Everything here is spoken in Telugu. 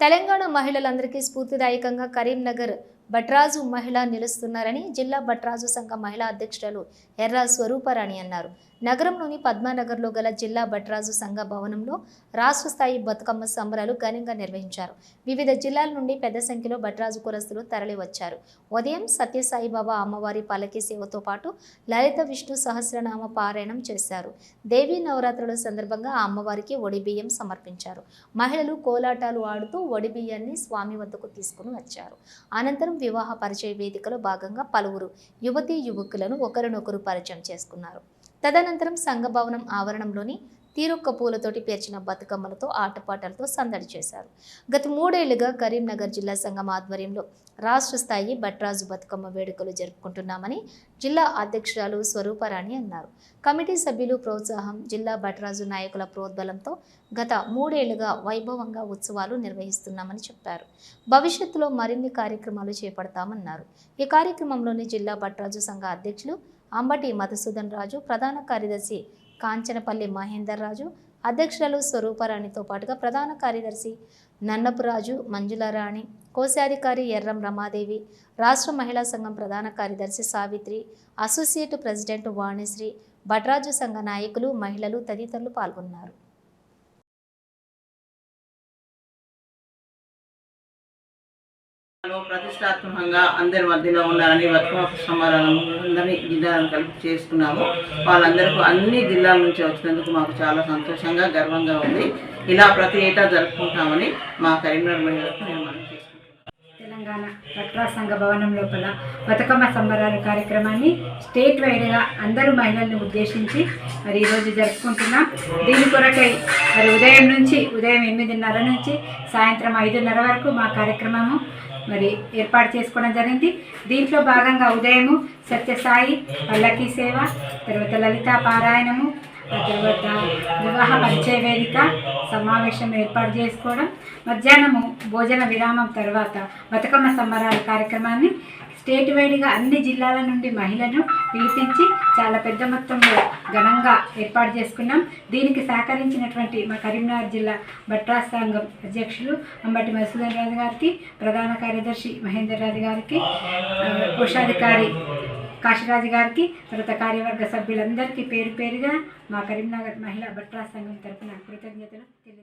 తెలంగాణ మహిళలందరికీ స్ఫూర్తిదాయకంగా కరీంనగర్ భట్రాజు మహిళ నిలుస్తున్నారని జిల్లా భట్రాజు సంఘ మహిళా అధ్యక్షురాలు ఎర్రా స్వరూపరాణి అన్నారు. నగరంలోని పద్మానగర్లో గల జిల్లా భట్రాజు సంఘ భవనంలో రాష్ట్ర స్థాయి బతుకమ్మ సంబరాలు ఘనంగా నిర్వహించారు. వివిధ జిల్లాల నుండి పెద్ద సంఖ్యలో భట్రాజు కులస్తులు తరలివచ్చారు. ఉదయం సత్యసాయిబాబా అమ్మవారి పలకి సేవతో పాటు లలిత విష్ణు సహస్రనామ పారాయణం చేశారు. దేవీ నవరాత్రుల సందర్భంగా ఆ అమ్మవారికి ఒడిబియ్యం సమర్పించారు. మహిళలు కోలాటాలు ఆడుతూ ఒడిబియ్యాన్ని స్వామి వద్దకు తీసుకుని వచ్చారు. అనంతరం వివాహ పరిచయ వేదికలో భాగంగా పలువురు యువతీ యువకులను ఒకరినొకరు పరిచయం చేసుకున్నారు. తదనంతరం సంఘభవనం ఆవరణంలోని తీరొక్క పూలతోటి పేర్చిన బతుకమ్మలతో ఆటపాటలతో సందడి చేశారు. గత మూడేళ్ళుగా కరీంనగర్ జిల్లా సంఘం ఆధ్వర్యంలో రాష్ట్ర స్థాయి భట్రాజు బతుకమ్మ వేడుకలు జరుపుకుంటున్నామని జిల్లా అధ్యక్షురాలు స్వరూపరాణి అన్నారు. కమిటీ సభ్యులు ప్రోత్సాహం జిల్లా భట్రాజు నాయకుల ప్రోద్బలంతో గత మూడేళ్ళుగా వైభవంగా ఉత్సవాలు నిర్వహిస్తున్నామని చెప్పారు. భవిష్యత్తులో మరిన్ని కార్యక్రమాలు చేపడతామన్నారు. ఈ కార్యక్రమంలోని జిల్లా భట్రాజు సంఘ అధ్యక్షులు అంబటి మధుసూదన్ రాజు ప్రధాన కార్యదర్శి కాంచనపల్లి మహేందర్ రాజు అధ్యక్షురాలు స్వరూపరాణితో పాటుగా ప్రధాన కార్యదర్శి నన్నపురాజు మంజులారాణి కోశాధికారి ఎర్రం రమాదేవి రాష్ట్ర మహిళా సంఘం ప్రధాన కార్యదర్శి సావిత్రి అసోసియేట్ ప్రెసిడెంట్ వాణిశ్రీ భట్రాజు సంఘ నాయకులు మహిళలు తదితరులు పాల్గొన్నారు. ప్రతిష్టాత్మకంగా అందరి మధ్యలో ఉండాలని బతుకమ్మ సమారాలను అందరినీ జిల్లాలను కలిపి చేసుకున్నాము వాళ్ళందరికీ అన్ని జిల్లాల నుంచి వచ్చినందుకు మాకు చాలా సంతోషంగా గర్వంగా ఉంది. ఇలా ప్రతి ఏటా జరుపుకుంటామని మా కరీంనగర్ మహిళలకు నేను మనం తెలంగాణ పట్రా సంఘ భవనం లోపల బతుకమ్మ సంబరాల కార్యక్రమాన్ని స్టేట్ వైడ్గా అందరూ మహిళలను ఉద్దేశించి మరి ఈరోజు జరుపుకుంటున్నాం. దీని కొరకై మరి ఉదయం నుంచి ఉదయం ఎనిమిదిన్నర నుంచి సాయంత్రం ఐదున్నర వరకు మా కార్యక్రమము మరి ఏర్పాటు చేసుకోవడం జరిగింది. దీంట్లో భాగంగా ఉదయము సత్యసాయి పల్లకి సేవ తర్వాత లలితా పారాయణము తర్వాత వివాహ పరిచయ వేదిక సమావేశం ఏర్పాటు చేసుకోవడం మధ్యాహ్నము భోజన విరామం తర్వాత బతుకమ్మ సంబరాల కార్యక్రమాన్ని స్టేట్ వైడ్గా అన్ని జిల్లాల నుండి మహిళను పిలిపించి చాలా పెద్ద మొత్తంలో ఘనంగా ఏర్పాటు చేసుకున్నాం. దీనికి సహకరించినటువంటి మా కరీంనగర్ జిల్లా భట్రాస్ సంఘం అధ్యక్షులు అంబటి మధుసూదన్ రాజు గారికి ప్రధాన కార్యదర్శి మహేందర్ రాజు గారికి కోశాధికారి కాశీరాజు గారికి తర్వాత కార్యవర్గ సభ్యులందరికీ పేరు పేరుగా మా కరీంనగర్ మహిళా భట్రాస్ సంఘం తరపున కృతజ్ఞతలు తెలియజేస్తాను